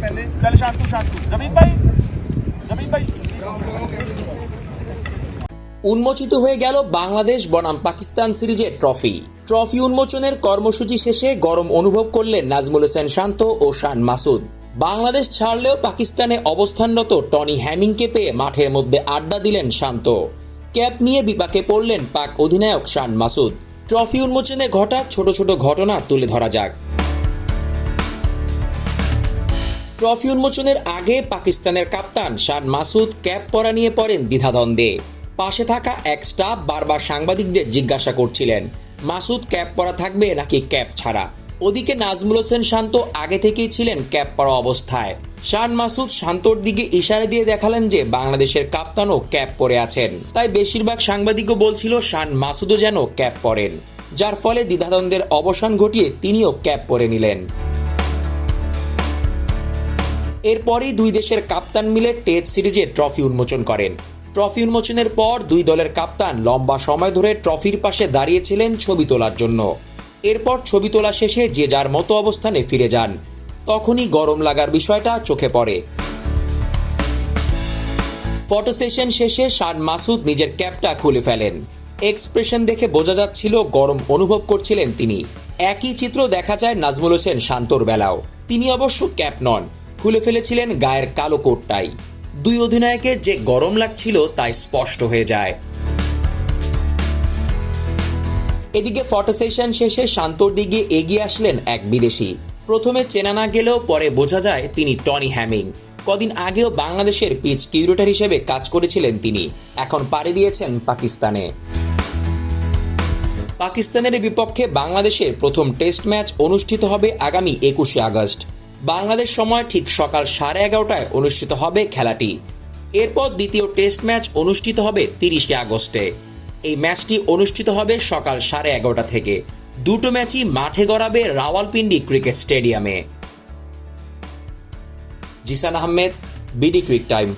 पहले चल शांतु शांतु जमीन भाई जमीन भाई উন্মোচিত হয়ে গেল বাংলাদেশ বনাম পাকিস্তান সিরিজের ট্রফি ট্রফি উন্মোচনের কর্মসূচি শেষে গরম অনুভব করলেন নাজমুল হোসেন শান্ত ও শান মাসুদ বাংলাদেশ ছাড়লেও পাকিস্তানে অবস্থানরত টনি হ্যামিংকে পেয়ে মাঠের মধ্যে আড্ডা দিলেন শান্ত ক্যাপ নিয়ে বিপাকে পড়লেন পাক অধিনায়ক শান মাসুদ ট্রফি উন্মোচনে ঘটা ছোট ছোট ঘটনা তুলে ধরা যাক ট্রফি উন্মোচনের আগে পাকিস্তানের কাপ্তান শান মাসুদ ক্যাপ পরা নিয়ে পড়েন দ্বিধাদ্বন্দ্বে। পাশে থাকা এক স্টাফ বারবার সাংবাদিকদের জিজ্ঞাসা করছিলেন, মাসুদ ক্যাপ পরা থাকবে নাকি ক্যাপ ছাড়া? ওদিকে নাজমুল হোসেন শান্ত আগে থেকেই ছিলেন ক্যাপ পরা অবস্থায়। শান মাসুদ শান্তর দিকে ইশারা দিয়ে দেখালেন যে বাংলাদেশের কাপ্তানও ক্যাপ পরে আছেন। তাই বেশিরভাগ সাংবাদিকও বলছিল, শান মাসুদও যেন ক্যাপ পরেন। যার ফলে দ্বিধাদ্বন্দ্বের অবসান ঘটিয়ে তিনিও ক্যাপ পরে নিলেন। এরপরই দুই দেশের কাপ্তান মিলে টেস্ট সিরিজে ট্রফি উন্মোচন করেন। ট্রফি উন্মোচনের পর দুই দলের কাপ্তান লম্বা সময় ধরে ট্রফির পাশে দাঁড়িয়েছিলেন ছবি তোলার জন্য। এরপর ছবি তোলা শেষে যে যার মতো অবস্থানে ফিরে যান। তখনই গরম লাগার বিষয়টা চোখে পড়ে। ফটো সেশন শেষে শান মাসুদ নিজের ক্যাপটা খুলে ফেলেন। এক্সপ্রেশন দেখে বোঝা যাচ্ছিল গরম অনুভব করছিলেন তিনি। একই চিত্র দেখা যায় নাজমুল হোসেন শান্তর বেলাও। তিনি অবশ্য ক্যাপ নন। খুলে ফেলেছিলেন গায়ের কালো কোটটাই। দুই অধিনায়কের যে গরম লাগছিল তাই স্পষ্ট হয়ে যায়। এদিকে ফটো সেশন শেষে শান্তর দিকে এগিয়ে আসলেন এক বিদেশি। প্রথমে চেনা না গেলেও পরে বোঝা যায় তিনি টনি হ্যামিং। কদিন আগেও বাংলাদেশের পিচ কিউরেটর হিসেবে কাজ করেছিলেন তিনি। এখন পাড়ি দিয়েছেন পাকিস্তানে। পাকিস্তানের বিপক্ষে বাংলাদেশের প্রথম টেস্ট ম্যাচ অনুষ্ঠিত হবে আগামী একুশে আগস্ট। বাংলাদেশ সময় ঠিক সকাল সাড়ে এগারোটায় অনুষ্ঠিত হবে খেলাটি। এরপর দ্বিতীয় টেস্ট ম্যাচ অনুষ্ঠিত হবে তিরিশে আগস্টে। এই ম্যাচটি অনুষ্ঠিত হবে সকাল সাড়ে এগারোটা থেকে। দুটো ম্যাচই মাঠে গড়াবে রাওয়ালপিন্ডি ক্রিকেট স্টেডিয়ামে। Zishan Ahmed, BD cric time.